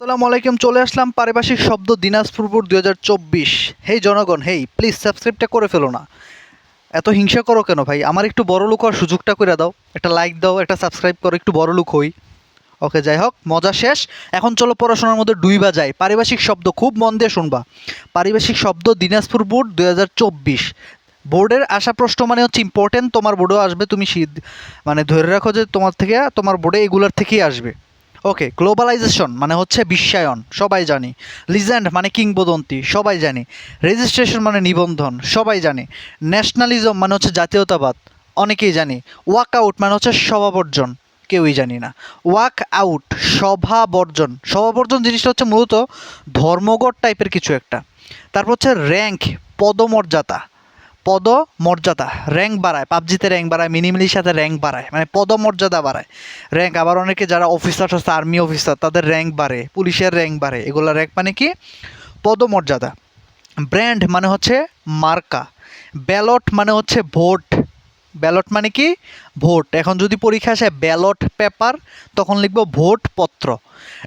আসসালামু আলাইকুম, চলে আসলাম পারিভাষিক শব্দ দিনাজপুরপুর দুই হাজার চব্বিশ। হেই জনগণ, হেই প্লিজ সাবস্ক্রাইবটা করে ফেলো না। এত হিংসা করো কেন ভাই? আমার একটু বড় লোক হওয়ার সুযোগটা করে দাও। একটা লাইক দাও, একটা সাবস্ক্রাইব করো, একটু বড় লোক হই। ওকে যাই হোক, মজা শেষ। এখন চলো পড়াশোনার মধ্যে ডুইবা যায় পারিভাষিক শব্দ খুব মন দিয়ে শুনবা। পারিভাষিক শব্দ দিনাজপুর বোর্ড দুই হাজার চব্বিশ। বোর্ডের আসা প্রশ্ন মানে হচ্ছে ইম্পর্টেন্ট তোমার বোর্ডেও আসবে, তুমি মানে ধরে রাখো যে তোমার থেকে, তোমার বোর্ডে এগুলার থেকেই আসবে। ওকে গ্লোবালাইজেশন মানে হচ্ছে বিশ্বায়ন, সবাই জানি। লিজেন্ড মানে কিংবদন্তি, সবাই জানি। রেজিস্ট্রেশন মানে নিবন্ধন, সবাই জানে। ন্যাশনালিজম মানে হচ্ছে জাতীয়তাবাদ, অনেকেই জানি। ওয়াক আউট মানে হচ্ছে সভাবর্জন কেউই জানি না। ওয়াক আউট সভা বর্জন। সভা বর্জন জিনিসটা হচ্ছে মূলত ধর্মগত টাইপের কিছু একটা। তারপর হচ্ছে র্যাঙ্ক পদমর্যাদা। পদমর্যাদা র্যাঙ্ক বাড়ায়, পাবজিতে র্যাঙ্ক বাড়ায় মিনিমিলির সাথে র্যাঙ্ক বাড়ায় মানে পদমর্যাদা বাড়ায়। র্যাঙ্ক আবার অনেকে যারা অফিসার আছে আর্মি অফিসার তাদের র্যাঙ্ক বাড়ে, পুলিশের র্যাঙ্ক বাড়ে। এগুলো র্যাঙ্ক মানে কি? পদমর্যাদা। ব্র্যান্ড মানে হচ্ছে মার্কা। ব্যালট মানে হচ্ছে ভোট ব্যালট মানে কি? ভোট। এখন যদি পরীক্ষা আসে ব্যালট পেপার, তখন লিখব ভোট পত্র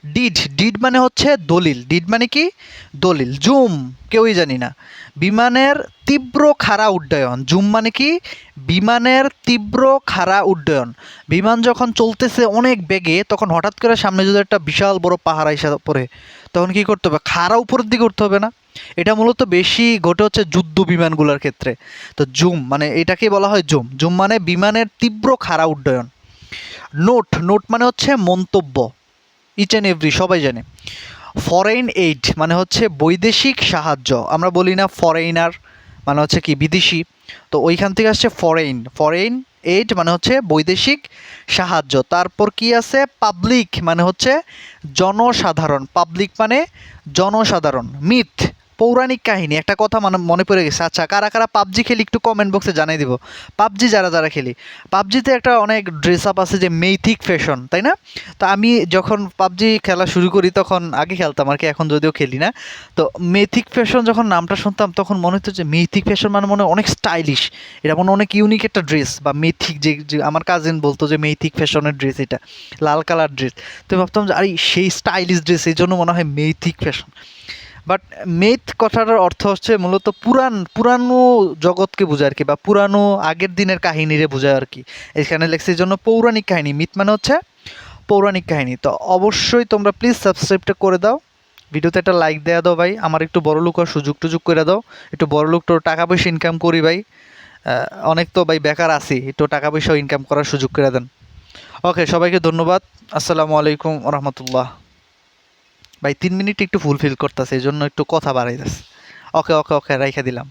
ডিড। ডিড মানে হচ্ছে দলিল। ডিড মানে কি? দলিল। জুম। কেউই জানি না। বিমানের তীব্র খাড়া উড্ডয়ন। জুম মানে কি? বিমানের তীব্র খাড়া উড্ডয়ন। বিমান যখন চলতেছে অনেক বেগে, তখন হঠাৎ করে সামনে যদি একটা বিশাল বড় পাহাড় এসে পড়ে, তখন কি করতে হবে? খাড়া উপরের দিকে উঠতে হবে না? এটা মূলত বেশি ঘটে হচ্ছে যুদ্ধ বিমানগুলোর ক্ষেত্রে। তো জুম মানে এটাকে বলা হয় জুম। জুম মানে বিমানের তীব্র খাড়া উড্ডয়ন। নোট নোট মানে হচ্ছে মন্তব্য। ইচ অ্যান্ড এভরি, সবাই জানে। ফরেন এইড মানে হচ্ছে বৈদেশিক সাহায্য। আমরা বলি না ফরেইনার মানে হচ্ছে কি বিদেশি। তো ওইখান থেকে আসছে ফরেইন। ফরেইন এইড মানে হচ্ছে বৈদেশিক সাহায্য। তারপর কি আছে? পাবলিক মানে হচ্ছে জনসাধারণ। পাবলিক মানে জনসাধারণ। মিথ পৌরাণিক কাহিনী, একটা কথা মানে মনে পড়ে গেছে। আচ্ছা কারা কারা পাবজি খেলি একটু কমেন্ট বক্সে জানিয়ে দিব। পাবজি যারা যারা খেলি, পাবজিতে একটা অনেক ড্রেস আপ আছে যে মেথিক ফ্যাশন তাই না? তো আমি যখন পাবজি খেলা শুরু করি, তখন আগে খেলতাম আর কি, এখন যদিও খেলি না। তো মেথিক ফ্যাশন যখন নামটা শুনতাম, তখন মনে হতো যে মেথিক ফ্যাশন মানে মনে অনেক স্টাইলিশ এটা মনে অনেক ইউনিক একটা ড্রেস বা মেথিক যে আমার কাজিন বলতো যে মেথিক ফ্যাশনের ড্রেস এটা, লাল কালার ড্রেস তো ভাবতাম যে, আরে, সেই স্টাইলিশ ড্রেস এই জন্য মনে হয় মেথিক ফ্যাশন বাট মেথ কথাটার অর্থ হচ্ছে মূলত পুরান পুরানো জগৎকে বোঝায় আর কি, বা পুরানো আগের দিনের কাহিনীরে বোঝায় আর কি। এখানে লেখছে জন্য পৌরাণিক কাহিনী মিথ মানে হচ্ছে পৌরাণিক কাহিনী। তো অবশ্যই তোমরা প্লিজ সাবস্ক্রাইবটা করে দাও। ভিডিওতে একটা লাইক দেওয়া দাও ভাই, আমার একটু বড় লোক হওয়ার সুযোগ টুযোগ করে দাও। একটু বড় লোক তো টাকা পয়সা ইনকাম করি ভাই। অনেক তো ভাই বেকার আছি, একটু টাকা পয়সা ইনকাম করার সুযোগ করে দেন। ওকে সবাইকে ধন্যবাদ। আসসালামু আলাইকুম রহমতুল্লাহ। ভাই, তিন মিনিট একটু ফুলফিল করতেছে এই জন্য একটু কথা বাড়াইতেছে। ওকে ওকে ওকে, রাইখা দিলাম।